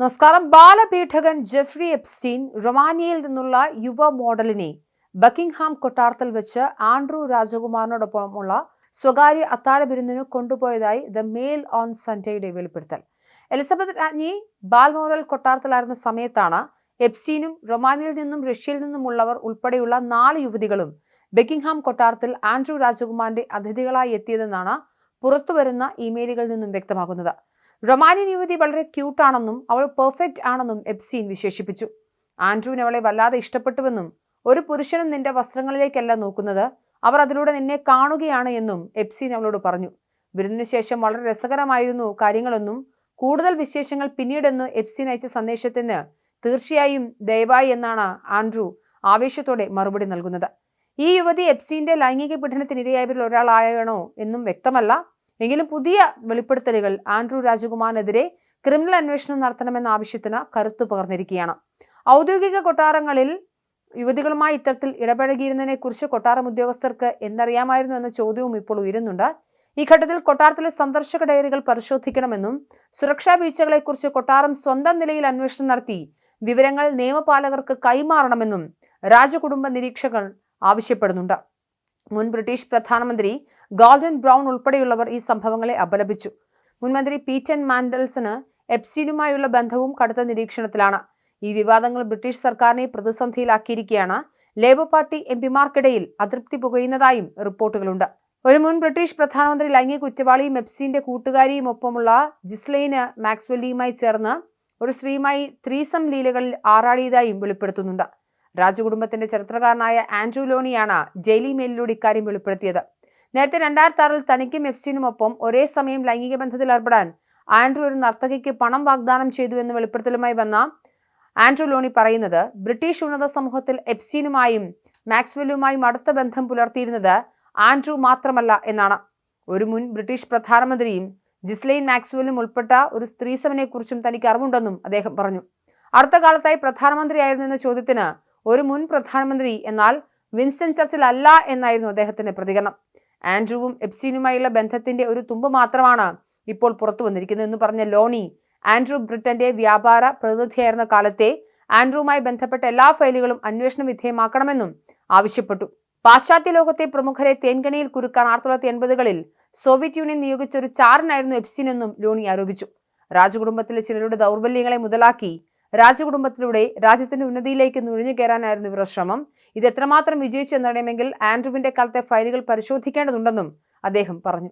നമസ്കാരം. ബാലപീഠകൻ Jeffrey Epstein റൊമാനിയയിൽ നിന്നുള്ള യുവ മോഡലിനെ ബക്കിംഗ്ഹാം കൊട്ടാരത്തിൽ വെച്ച് ആൻഡ്രൂ രാജകുമാറിനോടൊപ്പമുള്ള സ്വകാര്യ അത്താഴ വിരുന്നിന് കൊണ്ടുപോയതായി ദ മെയിൽ ഓൺ സൺഡേയുടെ വെളിപ്പെടുത്തൽ. എലിസബത്ത് രാജ്ഞി ബാൽമോറൽ കൊട്ടാരത്തിലായിരുന്ന സമയത്താണ് എപ്സീനും റൊമാനിയയിൽ നിന്നും റഷ്യയിൽ നിന്നുമുള്ളവർ ഉൾപ്പെടെയുള്ള നാല് യുവതികളും ബക്കിംഗ്ഹാം കൊട്ടാരത്തിൽ ആൻഡ്രൂ രാജകുമാറിന്റെ അതിഥികളായി എത്തിയതെന്നാണ് പുറത്തുവരുന്ന ഇമെയിലുകളിൽ നിന്നും വ്യക്തമാകുന്നത്. റൊമാനിയൻ യുവതി വളരെ ക്യൂട്ടാണെന്നും അവൾ പെർഫെക്റ്റ് ആണെന്നും എബ്സീൻ വിശേഷിപ്പിച്ചു. ആൻഡ്രൂവിന് അവളെ വല്ലാതെ ഇഷ്ടപ്പെട്ടുവെന്നും ഒരു പുരുഷനും നിന്റെ വസ്ത്രങ്ങളിലേക്കല്ല നോക്കുന്നത് അവർ അതിലൂടെ നിന്നെ കാണുകയാണ് എന്നും എബ്സീൻ അവളോട് പറഞ്ഞു. വിരുന്നിനു ശേഷം വളരെ രസകരമായിരുന്നു കാര്യങ്ങളെന്നും കൂടുതൽ വിശേഷങ്ങൾ പിന്നീടെന്ന് എബ്സീൻ അയച്ച സന്ദേശത്തിന് തീർച്ചയായും ദയവായി എന്നാണ് ആൻഡ്രൂ ആവേശത്തോടെ മറുപടി നൽകുന്നത്. ഈ യുവതി എബ്സീന്റെ ലൈംഗിക പീഡനത്തിനിരയായവരിൽ ഒരാളായണോ എന്നും വ്യക്തമല്ല. എങ്കിലും പുതിയ വെളിപ്പെടുത്തലുകൾ ആൻഡ്രൂ രാജകുമാറിനെതിരെ ക്രിമിനൽ അന്വേഷണം നടത്തണമെന്ന ആവശ്യത്തിന് കരുത്തു പകർന്നിരിക്കുകയാണ്. ഔദ്യോഗിക കൊട്ടാരങ്ങളിൽ യുവതികളുമായി ഇത്തരത്തിൽ ഇടപഴകിയിരുന്നതിനെ കുറിച്ച് കൊട്ടാരം ഉദ്യോഗസ്ഥർക്ക് എന്തറിയാമായിരുന്നു എന്ന ചോദ്യവും ഇപ്പോൾ ഉയരുന്നുണ്ട്. ഈ ഘട്ടത്തിൽ കൊട്ടാരത്തിലെ സന്ദർശക ഡയറികൾ പരിശോധിക്കണമെന്നും സുരക്ഷാ വീഴ്ചകളെക്കുറിച്ച് കൊട്ടാരം സ്വന്തം നിലയിൽ അന്വേഷണം നടത്തി വിവരങ്ങൾ നിയമപാലകർക്ക് കൈമാറണമെന്നും രാജകുടുംബ നിരീക്ഷകർ ആവശ്യപ്പെടുന്നുണ്ട്. മുൻ ബ്രിട്ടീഷ് പ്രധാനമന്ത്രി ഗോൾഡൻ ബ്രൗൺ ഉൾപ്പെടെയുള്ളവർ ഈ സംഭവങ്ങളെ അപലപിച്ചു. മുൻമന്ത്രി പീറ്റൻ മാൻഡൽസന് എപ്സീനുമായുള്ള ബന്ധവും കടുത്ത നിരീക്ഷണത്തിലാണ്. ഈ വിവാദങ്ങൾ ബ്രിട്ടീഷ് സർക്കാരിനെ പ്രതിസന്ധിയിലാക്കിയിരിക്കുകയാണ് ലേബർ പാർട്ടി എം പിമാർക്കിടയിൽ അതൃപ്തി പുകയുന്നതായും റിപ്പോർട്ടുകളുണ്ട്. ഒരു മുൻ ബ്രിട്ടീഷ് പ്രധാനമന്ത്രി ലൈംഗിക കുറ്റവാളിയും എപ്സിന്റെ കൂട്ടുകാരിയും ഒപ്പമുള്ള ജിസ്ലൈന് മാക്സ്വെല്ലിയുമായി ചേർന്ന് ഒരു സ്ത്രീയുമായി ത്രീസം ലീലകളിൽ ആറാടിയതായും വെളിപ്പെടുത്തുന്നുണ്ട്. രാജകുടുംബത്തിന്റെ ചരിത്രകാരനായ ആൻഡ്രൂ ലോണിയാണ് ജയിലി മെയിലിലൂടെ ഇക്കാര്യം വെളിപ്പെടുത്തിയത്. നേരത്തെ രണ്ടായിരത്തി ആറിൽ തനിക്കും എഫ്സിനുമൊപ്പം ഒരേ സമയം ലൈംഗിക ബന്ധത്തിൽ ഏർപ്പെടാൻ ആൻഡ്രൂ ഒരു നർത്തകിക്ക് പണം വാഗ്ദാനം ചെയ്തു എന്ന് വെളിപ്പെടുത്തലുമായി വന്ന ആൻഡ്രൂ ലോണി പറയുന്നത് ബ്രിട്ടീഷ് ഉന്നത സമൂഹത്തിൽ എപ്സീനുമായും മാക്സ്വെല്ലുമായും അടുത്ത ബന്ധം പുലർത്തിയിരുന്നത് ആൻഡ്രൂ മാത്രമല്ല എന്നാണ്. ഒരു മുൻ ബ്രിട്ടീഷ് പ്രധാനമന്ത്രിയും ജിസ്ലൈൻ മാക്സ്വെല്ലും ഉൾപ്പെട്ട ഒരു സ്ത്രീസമനെക്കുറിച്ചും തനിക്ക് അറിവുണ്ടെന്നും അദ്ദേഹം പറഞ്ഞു. അടുത്ത കാലത്തായി പ്രധാനമന്ത്രിയായിരുന്നു എന്ന ചോദ്യത്തിന് ഒരു മുൻ പ്രധാനമന്ത്രി എന്നാൽ വിൻസ്റ്റൺ ചർച്ചിൽ അല്ല എന്നായിരുന്നു അദ്ദേഹത്തിന്റെ പ്രതികരണം. ആൻഡ്രൂവും എപ്സീനുമായുള്ള ബന്ധത്തിന്റെ ഒരു തുമ്പ് മാത്രമാണ് ഇപ്പോൾ പുറത്തു വന്നിരിക്കുന്നത് എന്ന് പറഞ്ഞ ലോണി ആൻഡ്രൂ ബ്രിട്ടന്റെ വ്യാപാര പ്രതിനിധിയായിരുന്ന കാലത്തെ ആൻഡ്രൂവുമായി ബന്ധപ്പെട്ട എല്ലാ ഫയലുകളും അന്വേഷണ വിധേയമാക്കണമെന്നും ആവശ്യപ്പെട്ടു. പാശ്ചാത്യ ലോകത്തെ പ്രമുഖരെ തേൻകണിയിൽ കുരുക്കാൻ ആയിരത്തി തൊള്ളായിരത്തി എൺപതുകളിൽ സോവിയറ്റ് യൂണിയൻ നിയോഗിച്ച ഒരു ചാരനായിരുന്നു എന്നും ലോണി ആരോപിച്ചു. രാജകുടുംബത്തിലെ ചിലരുടെ ദൗർബല്യങ്ങളെ മുതലാക്കി രാജകുടുംബത്തിലൂടെ രാജ്യത്തിന്റെ ഉന്നതിയിലേക്ക് നുഴഞ്ഞു കയറാനായിരുന്നു ഇവരുടെ ശ്രമം. ഇത് എത്രമാത്രം വിജയിച്ചു എന്നറിയണമെങ്കിൽ ആൻഡ്രുവിന്റെ കാലത്തെ ഫയലുകൾ പരിശോധിക്കേണ്ടതുണ്ടെന്നും അദ്ദേഹം പറഞ്ഞു.